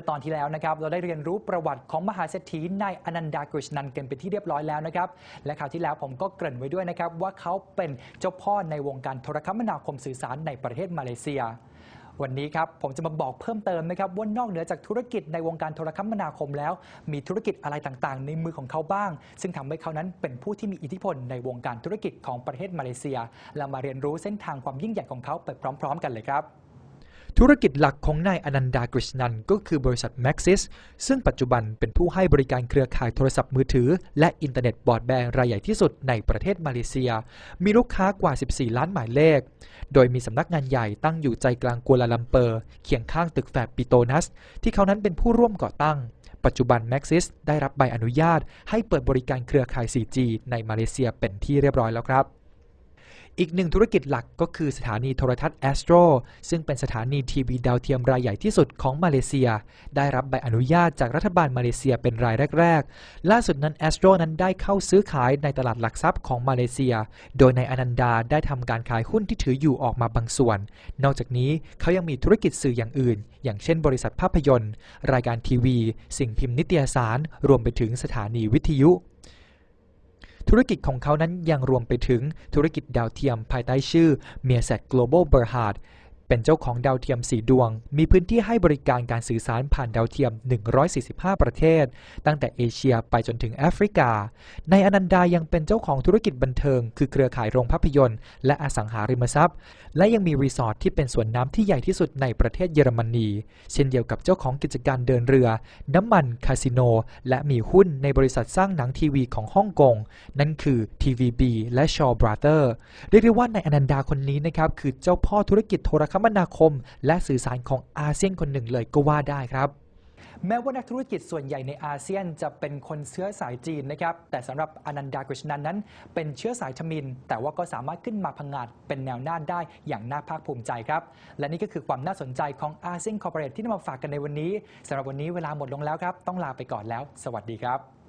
มื่อตอนที่แล้วนะครับเราได้เรียนรู้ประวัติของมหาเศรษฐีนายอนันดากฤษนันกันเป็นที่เรียบร้อยแล้วนะครับและคราวที่แล้วผมก็เกริ่นไว้ด้วยนะครับว่าเขาเป็นเจ้าพ่อในวงการโทรคมนาคมสื่อสารในประเทศมาเลเซียวันนี้ครับผมจะมาบอกเพิ่มเติมนะครับว่านอกเหนือจากธุรกิจในวงการโทรคมนาคมแล้ว มีธุรกิจอะไรต่างๆ ในมือของเขาบ้าง ซึ่งทำให้เขานั้นเป็นผู้ที่มีอิทธิพลในวงการธุรกิจของประเทศมาเลเซีย เรามาเรียนรู้เส้นทางความยิ่งใหญ่ของเขาไปพร้อม ๆ กันเลยครับ ธุรกิจหลักของนายอนันดากฤษนันก็คือบริษัท Maxis ซึ่งปัจจุบันเป็นผู้ให้บริการเครือข่ายโทรศัพท์มือถือ และอินเทอร์เน็ตบอรอดแบนรายใหญ่ที่สุดในประเทศมาเลเซีย มีลูกค้ากว่า 14 ล้านหมายเลข โดยมีสำนักงานใหญ่ตั้งอยู่ใจกลางกัวลาลัมเปอร์ เคียงข้างตึกแฝดปิโตนัส ที่เขานั้นเป็นผู้ร่วมก่อตั้ง ปัจจุบัน Maxis ได้รับใบอนุญาต ให้เปิดบริการเครือข่าย 4G ในมาเลเซียเป็นที่เรียบร้อยแล้วครับ อีกหนึ่งธุรกิจหลักก็คือสถานีโทรทัศน์ Astro ซึ่งเป็นสถานีทีวีดาวเทียมรายใหญ่ที่สุดของมาเลเซีย ได้รับใบอนุญาตจากรัฐบาลมาเลเซียเป็นรายแรก ๆ ล่าสุดนั้น Astro นั้นได้เข้าซื้อขายในตลาดหลักทรัพย์ของมาเลเซีย โดยในอนันดาได้ทำการขายหุ้นที่ถืออยู่ออกมาบางส่วน นอกจากนี้เขายังมีธุรกิจสื่ออย่างอื่น อย่างเช่น บริษัทภาพยนตร์ รายการทีวี สิ่งพิมพ์นิตยสาร รวมไปถึงสถานีวิทยุ ธุรกิจของเขานั้นยังรวมไปถึงธุรกิจดาวเทียมภายใต้ชื่อ m e a s a t Global Berhad เป็นเจ้าของดาวเทียม 4 ดวง มีพื้นที่ให้บริการการสื่อสารผ่านดาวเทียม 145 ประเทศ ตั้งแต่เอเชียไปจนถึงแอฟริกา ในอนันดายังเป็นเจ้าของธุรกิจบันเทิง คือเครือข่ายโรงภาพยนตร์ และอสังหาริมทรัพย์ และยังมีรีสอร์ทที่เป็นสวนน้ำที่ใหญ่ที่สุดในประเทศเยอรมนี เช่นเดียวกับเจ้าของกิจการเดินเรือ น้ำมัน คาสิโน และมีหุ้นในบริษัทสร้างหนังทีวีของฮ่องกง นั่นคือ TVB และ Shaw Brother เรียกได้ว่าในอนันดาคนนี้นะครับคือเจ้าพ่อธุรกิจโทรคมมนาคม และสื่อสารของอาเซียนคนหนึ่งเลยก็ว่าได้ครับแม้ว่านักธุรกิจส่วนใหญ่ในอาเซียนจะเป็นคนเชื้อสายจีนนะครับ แต่สำหรับอนันดากฤษนันนั้น เป็นเชื้อสายชมิน แต่ว่าก็สามารถขึ้นมาพังงาดเป็นแนวหน้าได้อย่างน่าภาคภูมิใจครับ และนี่ก็คือความน่าสนใจของอาเซียนคอร์ปอเรทที่นำมาฝากกันในวันนี้สำหรับวันนี้เวลาหมดลงแล้วครับ ต้องลาไปก่อนแล้ว สวัสดีครับ